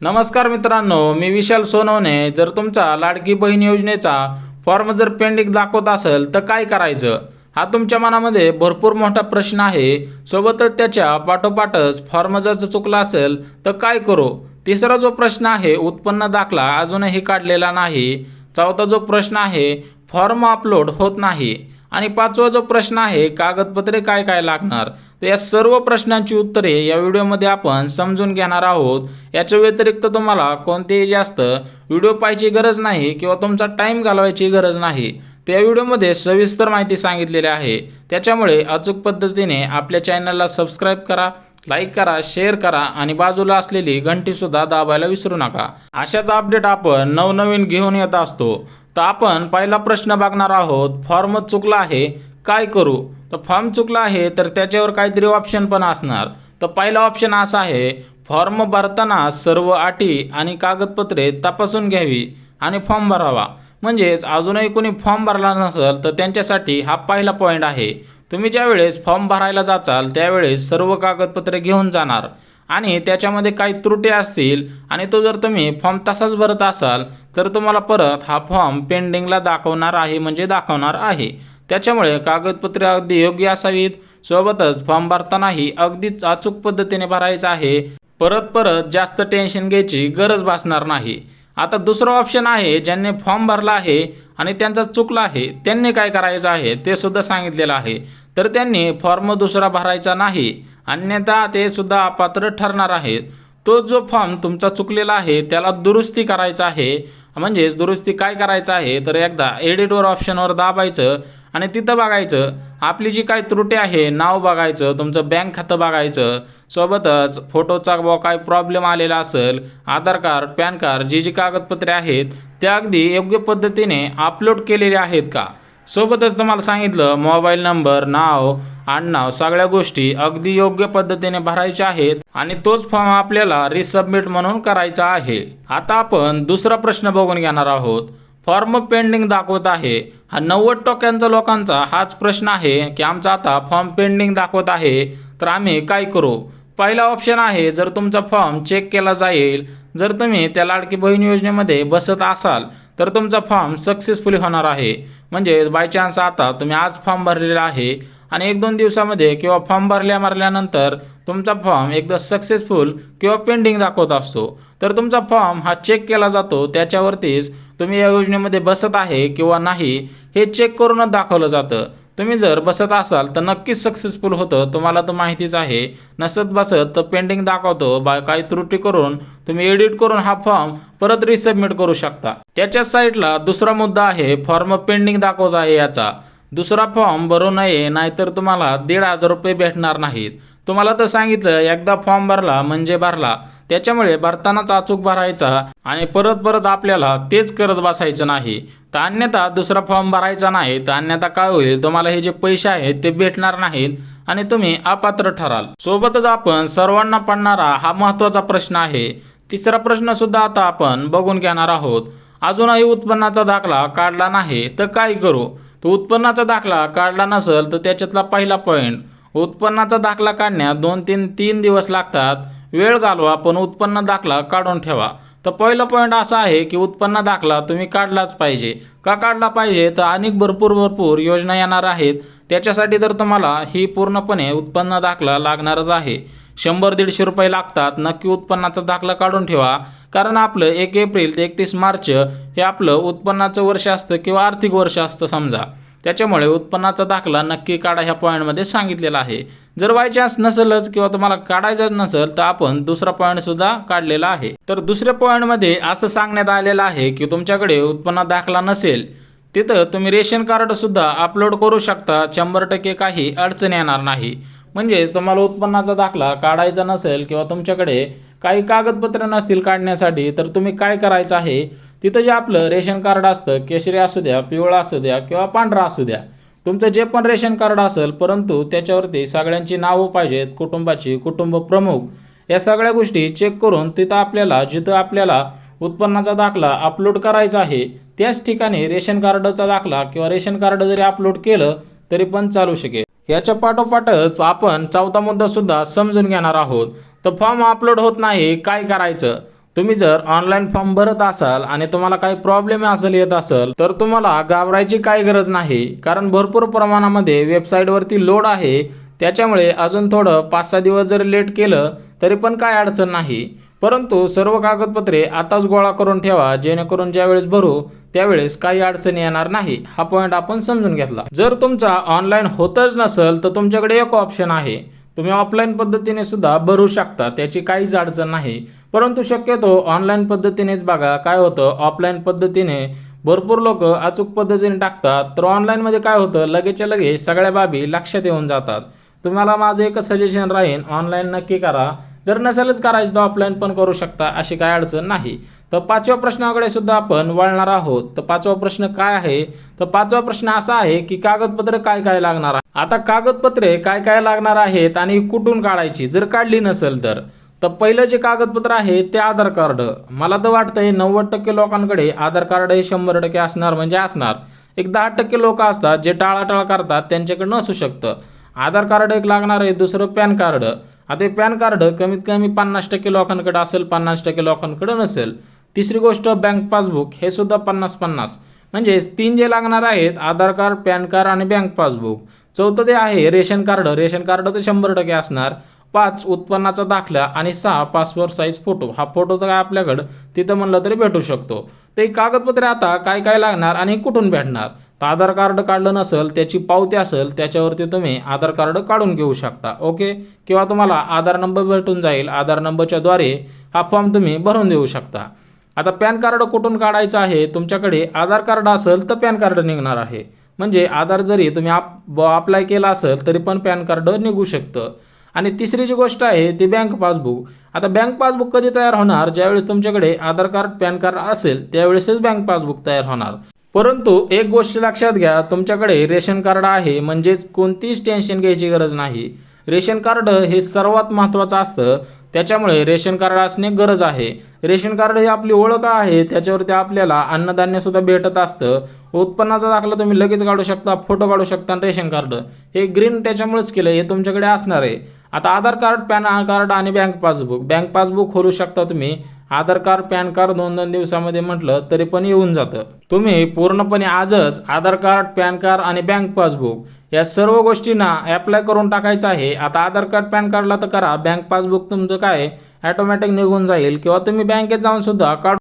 नमस्कार मित्रांनो मी विशाल सोनवणे. जर तुमचा लाडकी बहीण योजनेचा फॉर्म जर पेंडिंग दाखवत असेल तर काय करायचं? हा तुमच्या मनामध्ये भरपूर मोठा प्रश्न आहे. सोबतच त्याच्या पाठोपाठच फॉर्म जर चुकला असेल तर काय करू? तिसरा जो प्रश्न आहे उत्पन्न दाखला अजूनही काढलेला नाही. चौथा जो प्रश्न आहे फॉर्म अपलोड होत नाही. आणि पाचवा जो प्रश्न आहे कागदपत्रे काय काय लागणार? तर या सर्व प्रश्नांची उत्तरे या व्हिडिओमध्ये आपण समजून घेणार आहोत. याच्या व्यतिरिक्त तुम्हाला कोणतेही जास्त व्हिडिओ पाहायची गरज नाही किंवा तुमचा टाईम घालवायची गरज नाही. त्या व्हिडिओमध्ये सविस्तर माहिती सांगितलेली आहे. त्याच्यामुळे अचूक पद्धतीने आपल्या चॅनलला सबस्क्राईब करा. लाईक करा शेअर करा आणि बाजूला असलेली घंटीसुद्धा दाबायला विसरू नका. अशाच अपडेट आपण नवनवीन घेऊन येत असतो. तर आपण पहिला प्रश्न बघणार आहोत फॉर्म चुकला आहे काय करू? तर फॉर्म चुकला आहे तर त्याच्यावर काहीतरी ऑप्शन पण असणार. तर पहिला ऑप्शन असा आहे फॉर्म भरताना सर्व अटी आणि कागदपत्रे तपासून घ्यावी आणि फॉर्म भरावा. म्हणजेच अजूनही कोणी फॉर्म भरला नसेल तर त्यांच्यासाठी हा पहिला पॉईंट आहे. तुम्ही ज्यावेळेस फॉर्म भरायला जाचाल त्यावेळेस सर्व कागदपत्रे घेऊन जाणार. आणि त्याच्यामध्ये काही त्रुटी असतील आणि तो जर तुम्ही फॉर्म तसाच भरत असाल तर तुम्हाला परत हा फॉर्म पेंडिंगला दाखवणार आहे म्हणजे दाखवणार आहे. त्याच्यामुळे कागदपत्रे अगदी योग्य असावीत. सोबतच फॉर्म भरतानाही अगदीच अचूक पद्धतीने भरायचं आहे. परत परत जास्त टेन्शन घ्यायची गरज भासणार नाही. आता दुसरं ऑप्शन आहे ज्यांनी फॉर्म भरला आहे आणि त्यांचा चुकला आहे त्यांनी काय करायचं आहे ते सुद्धा सांगितलेलं आहे. तर त्यांनी फॉर्म दुसरा भरायचा नाही अन्यथा ते सुद्धा अपात्र ठरणार आहेत. तो जो फॉर्म तुमचा चुकलेला आहे त्याला दुरुस्ती करायचा आहे. म्हणजेच दुरुस्ती काय करायचं आहे? तर एकदा एडिटवर ऑप्शनवर दाबायचं. आणि तिथं बघायचं आपली जी काही त्रुटी आहे नाव बघायचं तुमचं बँक खातं बघायचं सोबतच फोटोचा व काय प्रॉब्लेम आलेला असेल आधार कार्ड पॅन कार्ड जी जी कागदपत्रे आहेत त्या अगदी योग्य पद्धतीने अपलोड केलेले आहेत का? सोबतच तुम्हाला सांगितलं मोबाईल नंबर नाव आडनाव सगळ्या गोष्टी अगदी योग्य पद्धतीने भरायच्या आहेत आणि तोच फॉर्म आपल्याला रिसबमिट म्हणून करायचा आहे. आता आपण दुसरा प्रश्न बघून घेणार आहोत. फॉर्म पेंडिंग दाखवत आहे. हा नव्वद टक्क्यांचा लोकांचा हाच प्रश्न आहे की आमचा आता फॉर्म पेंडिंग दाखवत आहे. तर आम्ही काय करू? पहिला ऑप्शन आहे जर तुमचा फॉर्म चेक केला जाईल जर तुम्ही त्या लाडकी बहीण योजनेमध्ये बसत असाल तर तुमचा फॉर्म सक्सेसफुली होणार आहे. म्हणजे बाय चान्स आता तुम्ही आज फॉर्म भरलेला आहे आणि एक दोन दिवसामध्ये किंवा फॉर्म भरल्या मारल्यानंतर तुमचा फॉर्म एकदा सक्सेसफुल किंवा पेंडिंग दाखवत असतो. तर तुमचा फॉर्म हा चेक केला जातो त्याच्यावरतीच तुम्ही या योजनेमध्ये बसत आहे किंवा नाही हे चेक करूनच दाखवलं जातं. तुम्ही जर बसत असाल तर नक्कीच सक्सेसफुल होतं. तुम्हाला तर माहितीच आहे. नसत बसत तर पेंडिंग दाखवतो. बा काही त्रुटी करून तुम्ही एडिट करून हा फॉर्म परत रिसबमिट करू शकता. त्याच्या साईडला दुसरा मुद्दा आहे. फॉर्म पेंडिंग दाखवत आहे याचा. दुसरा फॉर्म भरू नये नाहीतर तुम्हाला दीड हजार रुपये भेटणार नाहीत. तुम्हाला तर सांगितलं एकदा फॉर्म भरला म्हणजे भरला. त्याच्यामुळे भरतानाच अचूक भरायचा आणि परत परत आपल्याला तेच करत बसायचं नाही. तर अन्यथा दुसरा फॉर्म भरायचा नाही तर अन्यथा काय होईल? तुम्हाला हे जे पैसे आहेत ते भेटणार नाहीत आणि तुम्ही अपात्र ठराल. सोबतच आपण सर्वांना पडणारा हा महत्त्वाचा प्रश्न आहे. तिसरा प्रश्न सुद्धा आता आपण बघून घेणार आहोत. अजूनही उत्पन्नाचा दाखला काढला नाही तर काय करू? तो उत्पन्नाचा दाखला काढला नसेल तर त्याच्यातला पहिला पॉईंट उत्पन्नाचा दाखला काढण्यात दोन तीन तीन दिवस लागतात. वेळ घालवा पण उत्पन्न दाखला काढून ठेवा. तर पहिला पॉईंट असा आहे की उत्पन्न दाखला तुम्ही काढलाच पाहिजे. का काढला पाहिजे? तर अनेक भरपूर भरपूर योजना येणार आहेत. त्याच्यासाठी तर तुम्हाला ही पूर्णपणे उत्पन्न दाखला लागणारच आहे. शंभर दीडशे रुपये लागतात. नक्की उत्पन्नाचा दाखला काढून ठेवा. कारण आपलं एक एप्रिल ते एकतीस मार्च हे आपलं उत्पन्नाचं वर्ष असतं किंवा आर्थिक वर्ष असतं समजा. त्याच्यामुळे उत्पन्नाचा दाखला नक्की काढा ह्या पॉईंटमध्ये सांगितलेला आहे. जर बाय चान्स नसेलच किंवा तुम्हाला काढायचंच नसेल तर आपण दुसरा पॉईंट सुद्धा काढलेला आहे. तर दुसऱ्या पॉईंटमध्ये असं सांगण्यात आलेलं आहे की तुमच्याकडे उत्पन्न दाखला नसेल तिथं तुम्ही रेशन कार्ड सुद्धा अपलोड करू शकता. शंभर टक्के काही अडचण येणार नाही. म्हणजेच तुम्हाला उत्पन्नाचा दाखला काढायचा नसेल किंवा तुमच्याकडे काही कागदपत्र नसतील काढण्यासाठी तर तुम्ही काय करायचं आहे? तिथं जे आपलं रेशन कार्ड असतं केशरी असू द्या पिवळा असू द्या किंवा पांढरा असू द्या तुमचं जे पण रेशन कार्ड असेल परंतु त्याच्यावरती सगळ्यांची नावं पाहिजेत कुटुंबाची कुटुंब प्रमुख या सगळ्या गोष्टी चेक करून तिथं आपल्याला जिथं आपल्याला उत्पन्नाचा दाखला अपलोड करायचा आहे त्याच ठिकाणी रेशन कार्डचा दाखला किंवा रेशन कार्ड जरी अपलोड केलं तरी पण चालू शकेल. याच्या पाठोपाठच आपण चौथा मुद्दा सुद्धा समजून घेणार आहोत. तर फॉर्म अपलोड होत नाही काय करायचं? तुम्ही जर ऑनलाईन फॉर्म भरत असाल आणि तुम्हाला काही प्रॉब्लेम असेल येत असेल तर तुम्हाला घाबरायची काही गरज नाही. कारण भरपूर प्रमाणामध्ये वेबसाईटवरती लोड आहे. त्याच्यामुळे अजून थोडं पाच सहा दिवस जरी लेट केलं तरी पण काय अडचण नाही. परंतु सर्व कागदपत्रे आताच गोळा करून ठेवा जेणेकरून ज्यावेळेस भरू त्यावेळेस काही अडचणी येणार नाही. हा पॉईंट आपण समजून घेतला. जर तुमचा ऑनलाईन होतच नसेल तर तुमच्याकडे एक ऑप्शन आहे. तुम्ही ऑफलाईन पद्धतीने सुद्धा भरू शकता त्याची काहीच अडचण नाही. परंतु शक्यतो ऑनलाईन पद्धतीनेच बघा काय होतं ऑफलाईन पद्धतीने भरपूर लोक अचूक पद्धतीने टाकतात तर ऑनलाईनमध्ये काय होतं लगेचच्या लगेच सगळ्या बाबी लक्षात येऊन जातात. तुम्हाला माझं एक सजेशन राहील ऑनलाईन नक्की करा. जर नसेलच करायचं तर ऑफलाईन पण करू शकता अशी काय अडचण नाही. तर पाचव्या प्रश्नाकडे सुद्धा आपण वळणार आहोत. तर पाचवा प्रश्न काय आहे? तर पाचवा प्रश्न असा आहे की कागदपत्र काय काय लागणार आहे? आता कागदपत्रे काय काय लागणार आहेत आणि कुठून काढायची? जर काढली नसेल तर. तर पहिलं जे कागदपत्र आहे ते आधार कार्ड. मला तर वाटतंय नव्वद टक्के लोकांकडे आधार कार्ड हे शंभर टक्के असणार म्हणजे असणार. एक दहा टक्के लोक असतात जे टाळाटाळ करतात त्यांच्याकडे नसू शकतं. आधार कार्ड एक लागणार आहे दुसरं पॅन कार्ड. आता हे पॅन कार्ड कमीत कमी पन्नास टक्के लोकांकडे असेल पन्नास टक्के लोकांकडे नसेल. तिसरी गोष्ट बँक पासबुक हे सुद्धा पन्नास पन्नास. म्हणजे तीन जे लागणार आहेत आधार कार्ड पॅन कार्ड आणि बँक पासबुक. चौथं ते आहे रेशन कार्ड. रेशन कार्ड तर शंभर टक्के असणार. पाच उत्पन्नाचा दाखला आणि सहा पासपोर्ट साईज फोटो हा फोटो तर काय आपल्याकडं? तिथं म्हणलं तरी भेटू शकतो. ते कागदपत्रे आता काय काय लागणार आणि कुठून भेटणार? तर आधार कार्ड काढलं नसेल त्याची पावती असेल त्याच्यावरती तुम्ही आधार कार्ड काढून घेऊ शकता ओके? किंवा तुम्हाला आधार नंबर भेटून जाईल आधार नंबरच्या द्वारे हा फॉर्म तुम्ही भरून देऊ शकता. आता पॅन कार्ड कुठून काढायचं आहे? तुमच्याकडे आधार कार्ड असेल तर पॅन कार्ड निघणार आहे. म्हणजे आधार जरी तुम्ही आप अप्लाय केला असेल तरी पण पॅन कार्ड निघू शकतं. आणि तिसरी जी गोष्ट आहे ती बँक पासबुक. आता बँक पासबुक कधी तयार होणार? ज्यावेळेस तुमच्याकडे आधार कार्ड पॅन कार्ड असेल त्यावेळेसच बँक पासबुक तयार होणार. परंतु एक गोष्ट लक्षात घ्या तुमच्याकडे रेशन कार्ड आहे म्हणजेच कोणतीच टेन्शन घ्यायची गरज नाही. रेशन कार्ड हे सर्वात महत्त्वाचं असतं त्याच्यामुळे रेशन कार्ड असणे गरज आहे. रेशन कार्ड ही आपली ओळख आहे त्याच्यावरती आपल्याला अन्नधान्य सुद्धा भेटत असतं. उत्पन्नाचा दाखला तुम्ही लगेच काढू शकता फोटो काढू शकता आणि रेशन कार्ड. हे ग्रीन त्याच्यामुळेच केलं हे तुमच्याकडे असणार आहे. आता आधार कार्ड पॅन कार्ड आणि बँक पासबुक बँक पासबुक खोलू शकता तुम्ही. आधार कार्ड पॅन कार्ड दोन दोन दिवसामध्ये म्हटलं तरी पण येऊन जातं. तुम्ही पूर्णपणे आजच आधार कार्ड पॅन कार्ड आणि बँक पासबुक या सर्व गोष्टींना ॲप्लाय करून टाकायचं आहे. आता आधार कार्ड पॅन कार्डला तर करा. बँक पासबुक तुमचं काय ॲटोमॅटिक निघून जाईल. किंवा तुम्ही बँकेत जाऊन सुद्धा काढू